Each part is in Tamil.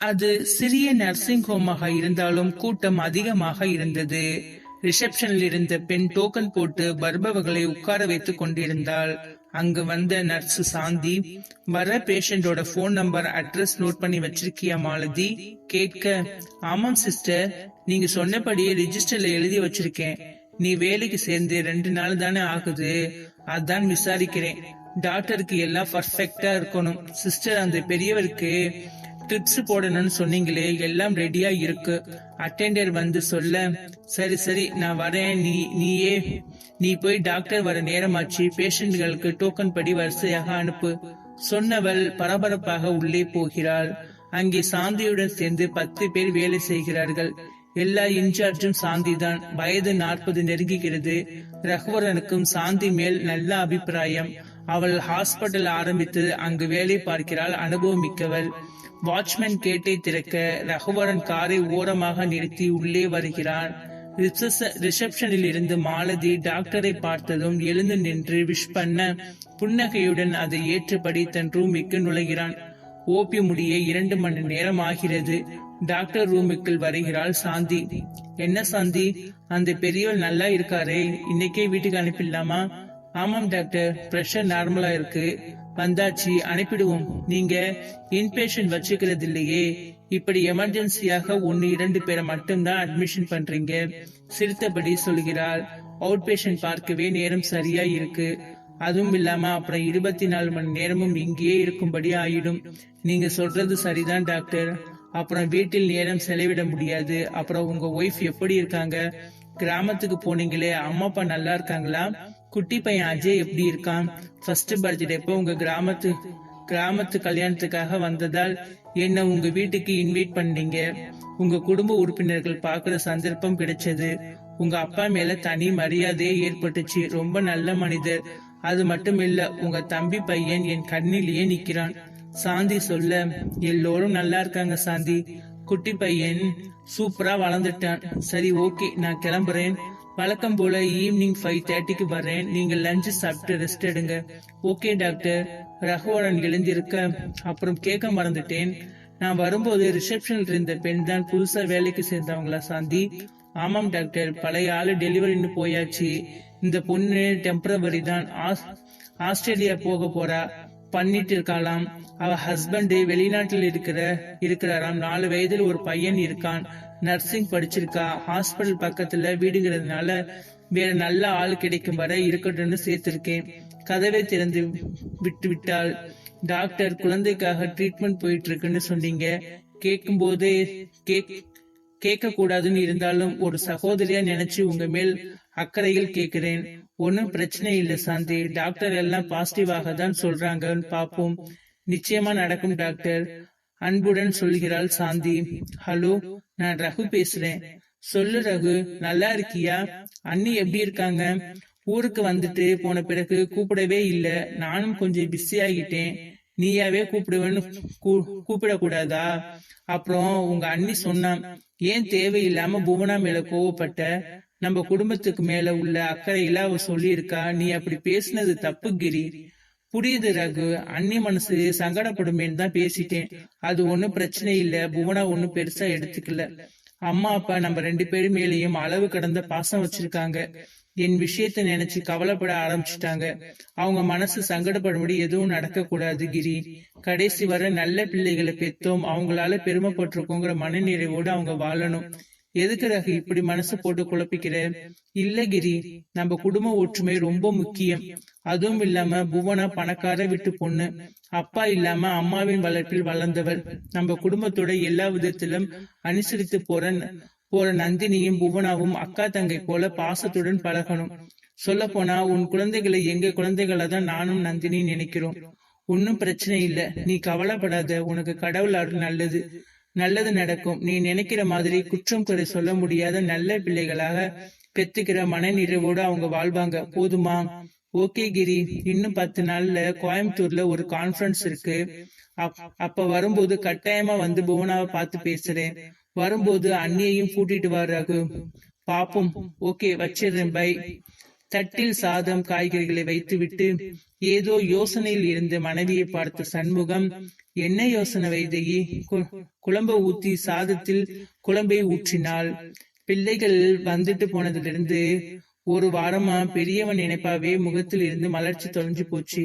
அது சிறிய நர்சிங் ஹோமாக இருந்தாலும் கூட்டம் அதிகமாக இருந்தது. ரிசப்ஷனில் இருந்த பெண் டோக்கன் போட்டு பர்பவகளை உட்கார வைத்துக் கொண்டிருந்தாள். அங்கு வந்த நர்ஸ் சாந்தி வர பேஷண்டோட போன் நம்பர் அட்ரஸ் நோட் பண்ணி வச்சிருக்கியா மாலதி? கேட்க ஆமாம் சிஸ்டர். நீங்க சொன்னபடியே ரிஜிஸ்டர்ல எழுதி வச்சிருக்கேன். நீ வேலைக்கு சேர்ந்து ரெண்டு நாள் தானே ஆகுது. அதான் விசாரிக்கிறேன். டாக்டருக்கு எல்லாம் பர்ஃபெக்டா இருக்கணும். சிஸ்டர் அந்த பெரியவருக்கு ட்ரிப்ஸ் போடணும்னு சொன்னீங்களே எல்லாம் ரெடியா இருக்கு. அட்டெண்டர் வந்து சொல்ல சரி சரி நான் வரேன் நீ நீயே நீ போய் டாக்டர் வர நேரமாச்சு பேஷண்ட்களுக்கு டோக்கன் படி வரிசையாக அனுப்பு. சொன்னவள் பரபரப்பாக உள்ளே போகிறாள். அங்கே சாந்தியுடன் சேர்ந்து பத்து பேர் வேலை செய்கிறார்கள். எல்லா இன்சார்ஜும் சாந்தி தான் வயது நாற்பது நெருங்குகிறது. ரகுவரனுக்கும் சாந்தி மேல் நல்ல அபிப்பிராயம். அவள் ஹாஸ்பிட்டல் ஆரம்பித்து அங்கு வேலை பார்க்கிறாள். அனுபவமிக்கவள் வாட்ச்மேன் கேட்டை திறக்க ரகுவரன் காரை ஓரமாக நிறுத்தி உள்ளே வருகிறார். ரிசப்ஷனில் இருந்து மாலதி டாக்டரை பார்த்ததும் எழுந்து நின்று விஷ் பண்ண புன்னகையுடன் அதை ஏற்றபடி தன் ரூமுக்கு நுழைகிறான். ஓபி முடிய இரண்டு மணி நேரம் ஆகிறது. டாக்டர் ரூமுக்குள் வருகிறாள் சாந்தி. என்ன சாந்தி? அந்த பெரியவள் நல்லா இருக்காரே. இன்னைக்கே வீட்டுக்கு அனுப்பிடலாமா? ஆமாம் டாக்டர். பிரஷர் நார்மலா இருக்கு. வந்தாச்சு அனுப்பிடுவோம். நீங்க இன்பேஷன் வச்சுக்கிறது இல்லையே இப்படி எமர்ஜென்சியாக ஒன்னு இரண்டு பேரை மட்டும்தான் அட்மிஷன் பண்றீங்க. சிரித்தபடி சொல்கிறாள். அவுட் பேஷண்ட் பார்க்கவே நேரம் சரியா இருக்கு. அதுவும் இல்லாம அப்புறம் இருபத்தி நாலு மணி நேரமும் இங்கேயே இருக்கும்படி ஆயிடும். நீங்க சொல்றது சரிதான் டாக்டர். அப்புறம் வீட்டில் நேரம் செலவிட முடியாது. அப்புறம் உங்க ஒய்ஃப் எப்படி இருக்காங்க? கிராமத்துக்கு போனீங்களே அம்மா அப்பா நல்லா இருக்காங்களா? குட்டி பையன் அஜய் எப்படி இருக்கான்? ஃபர்ஸ்ட் பர்த்டே இப்போ உங்க கிராமத்து கிராமத்து கல்யாணத்துக்காக வந்ததால் என்ன உங்க வீட்டுக்கு இன்வைட் பண்ணீங்க? உங்க குடும்ப உறுப்பினர்கள் பார்க்குற சந்தர்ப்பம் கிடைச்சது. உங்க அப்பா மேல தனி மரியாதையே ஏற்பட்டுச்சு. ரொம்ப நல்ல மனிதர். அது மட்டும் இல்ல உங்க தம்பி பையன் என் கண்ணிலேயே நிக்கிறான். சாந்தி சொல்ல எல்லோரும் நல்லா இருக்காங்க சாந்தி. குட்டி பையன் சூப்பரா வளர்ந்துட்டான். சரி ஓகே நான் கிளம்புறேன். வழக்கம் போல ஈவினிங் ஃபைவ் தேர்ட்டிக்கு வர்றேன். நீங்க லஞ்சு சாப்பிட்டு ரெஸ்ட் எடுங்க. ஓகே டாக்டர் ரகுவரன் எழுந்திருக்க. அப்புறம் கேட்க மறந்துட்டேன். நான் வரும்போது ரிசப்ஷனில் இருந்த பெண் தான் புதுசா வேலைக்கு சேர்ந்தவங்களா சாந்தி? ஆமாம் டாக்டர் பழைய ஆளு டெலிவரின்னு போயாச்சு. இந்த பொண்ணு டெம்பரவரி தான். ஆஸ்- ஆஸ்திரேலியா போக போறா. பண்ணிட்டு இருக்காளாம். அவ ஹஸ்பண்ட் வெளிநாட்டில் இருக்கிற இருக்கிறாராம். நாலு வயதில் ஒரு பையன் இருக்கான். நர்சிங் படிச்சிருக்கா ஹாஸ்பிடல் பக்கத்துல வீடுங்கிறதுனால வேற நல்ல ஆள் கிடைக்கும் வரை இருக்கட்டும்னு சேர்த்திருக்கேன். கதவை திறந்து விட்டு விட்டாள். டாக்டர் குழந்தைக்காக ட்ரீட்மெண்ட் போயிட்டு இருக்குன்னு சொன்னீங்க. கேட்கும் போதே கேக் கேட்க கூடாதுன்னு இருந்தாலும் ஒரு சகோதரியா நினைச்சு உங்க மேல் அக்கறையில் கேக்குறேன். ஒன்னும் பிரச்சனை இல்ல சாந்தி. டாக்டர் எல்லாம் பாசிட்டிவாக தான் சொல்றாங்கன்னு பாப்போம். நிச்சயமா நடக்கும் டாக்டர். அன்புடன் சொல்கிறாள் சாந்தி. ஹலோ நான் ரகு பேசுறேன். சொல்லு ரகு நல்லா இருக்கியா? அண்ணி எப்படி இருக்காங்க? ஊருக்கு வந்துட்டு போன பிறகு கூப்பிடவே இல்ல. நானும் கொஞ்சம் பிஸி ஆகிட்டேன். நீயாவே கூப்பிடுவேன்னு கூ- கூப்பிடக்கூடாதா? அப்புறம் உங்க அண்ணி சொன்னான் ஏன் தேவையில்லாம புவனா மேல கோவப்பட்ட? நம்ம குடும்பத்துக்கு மேல உள்ள அக்கறையில அவ சொல்லியிருக்கா. நீ அப்படி பேசுனது தப்பு கிரி. புரியுது ரகு. அண்ணி மனசு சங்கடப்படுமேன்னு தான் பேசிட்டேன். அது ஒண்ணும் பிரச்சனை இல்ல. புவனா ஒண்ணும் பெருசா எடுத்துக்கல. அம்மா அப்பா நம்ம ரெண்டு பேரும் மேலேயும் அளவு கடந்த பாசம் வச்சிருக்காங்க. என் விஷயத்தை நினைச்சு கவலைப்பட ஆரம்பிச்சிட்டாங்க. அவங்க மனசு சங்கடப்படும்படி எதுவும் நடக்க கூடாது கிரி. கடைசி வர நல்ல பிள்ளைகளை பெத்தோம். அவங்களால பெருமைப்பட்டிருக்கோங்கிற மனநிறைவோடு அவங்க வாழணும். எதுக்கு ரகு இப்படி மனசு போட்டு குழப்பிக்கிற? இல்ல கிரி நம்ம குடும்ப ஒற்றுமை ரொம்ப முக்கியம். அதுவும் இல்லாம புவனா பணக்கார வீட்டு பொண்ணு. அப்பா இல்லாம அம்மாவின் வளர்ப்பில் வளர்ந்தவர். நம்ம குடும்பத்தோட எல்லா விதத்திலும் அனுசரித்து போற போற நந்தினியும் புவனாவும் அக்கா தங்கை போல பாசத்துடன் பழகணும். சொல்ல போனா உன் குழந்தைகளை எங்க குழந்தைகளை தான் நானும் நந்தினி நினைக்கிறோம். ஒன்னும் பிரச்சனை இல்ல. நீ கவலைப்படாத. உனக்கு கடவுள் அருள் நல்லது. நல்லது நடக்கும். நீ நினைக்கிற மாதிரி குற்றம் குறை சொல்ல முடியாத நல்ல பிள்ளைகளாக பெத்துக்கிற மனநிறைவோடு அவங்க வாழ்வாங்க. போதுமா? ஓகே கிரி இன்னும் பத்து நாள்ல கோயம்புத்தூர்ல ஒரு கான்ஃபரன்ஸ் இருக்கு. அப்ப வரும்போது கட்டாயமா வந்து புவனாவை பார்த்து பேசுறேன். வரும்போது அண்ணியையும் கூட்டிட்டு வா ரகு. பாப்போம். ஓகே வச்சிடுறேன். பை. தட்டில் சாதம் காய்கறிகளை வைத்துவிட்டு ஏதோ யோசனையில் இருந்து மனைவியை பார்த்த சண்முகம் என்ன யோசனை வைதகி? கு- குழம்ப ஊத்தி சாதத்தில் குழம்பை ஊற்றினாள் பிள்ளைகள் வந்துட்டு போனதிலிருந்து ஒரு வாரமா பெரியவன் நினைப்பாவே முகத்தில் இருந்து மலர்ச்சி தொலைஞ்சு போச்சு.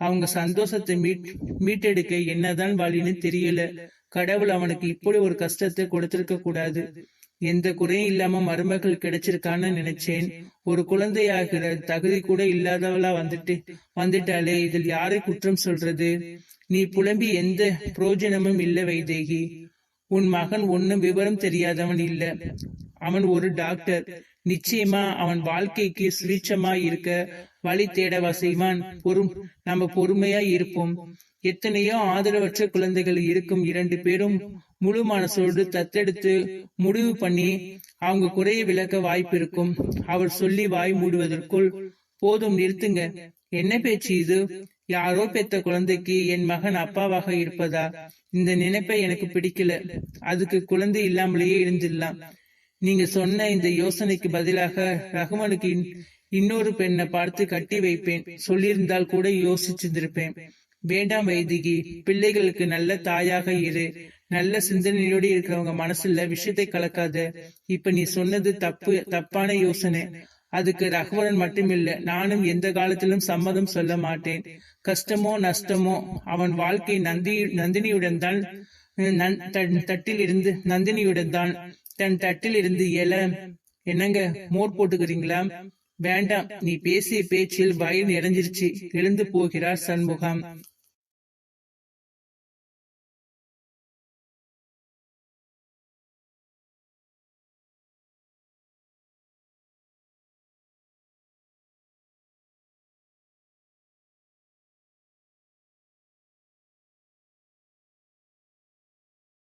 அவங்க சந்தோஷத்தை மீட் மீட்டெடுக்க என்னதான் வழின்னு தெரியல. கடவுள் அவனுக்கு இப்படி ஒரு கஷ்டத்தை கொடுத்திருக்க கூடாது. எந்த குறையும் இல்லாம மருமகள் கிடைச்சிருக்கான்னு நினைச்சேன். ஒரு குழந்தையாகிற தகுதி கூட இல்லாதவளா வந்துட்டு வந்துட்டாலே இதில் யாரை குற்றம் சொல்றது? நீ புலம்பி எந்த புரோஜனமும் இல்ல வைதேகி. உன் மகன் ஒன்னும் விவரம் தெரியாதவன் இல்ல. அவன் ஒரு டாக்டர். நிச்சயமா அவன் வாழ்க்கைக்கு சுரீட்சமா இருக்க வழி தேடவா செய்வான் பொறும் நம்ம பொறுமையா இருப்போம். எத்தனையோ ஆதரவற்ற குழந்தைகள் இருக்கும் இரண்டு பேரும் முழு மனசோடு தத்தெடுத்து முடிவு பண்ணி அவங்க குறைய விளக்க வாய்ப்பு இருக்கும் அவர் சொல்லி வாய் மூடுவதற்குள் போதும் நிறுத்துங்க. என்ன பேச்சு இது? யாரோ பெத்த குழந்தைக்கு என் மகன் அப்பாவாக இருப்பதா? இந்த நினைப்பை எனக்கு பிடிக்கல. அதுக்கு குழந்தை இல்லாமலேயே இருந்துடலாம். நீங்க சொன்ன இந்த யோசனைக்கு பதிலாக ரகுமனுக்கு இன்னொரு பெண்ணை பார்த்து கட்டி வைப்பேன். சொல்லியிருந்தால் கூட யோசிச்சிருந்திருப்பேன். வேண்டாம் வைதிகி பிள்ளைகளுக்கு நல்ல தாயாக இரு. நல்ல சிந்தனையோடு இருக்கிறவங்க மனசுல விஷயத்தை கலக்காத. இப்ப நீ சொன்னது தப்பு தப்பான யோசனை. அதுக்கு ரகுவரன் மட்டுமில்ல நானும் எந்த காலத்திலும் சம்மதம் சொல்ல மாட்டேன். கஷ்டமோ நஷ்டமோ அவன் வாழ்க்கை நந்தி நந்தினியுடன் தான் நன்- தன் தட்டில் இருந்து நந்தினியுடன் தான். தன் தட்டில் இருந்து எல என்னங்க மோர் போட்டுக்கிறீங்களா? வேண்டாம் நீ பேசிய பேச்சில் வயிறு நிறைஞ்சிருச்சு. எழுந்து போகிறார் சண்முகம்.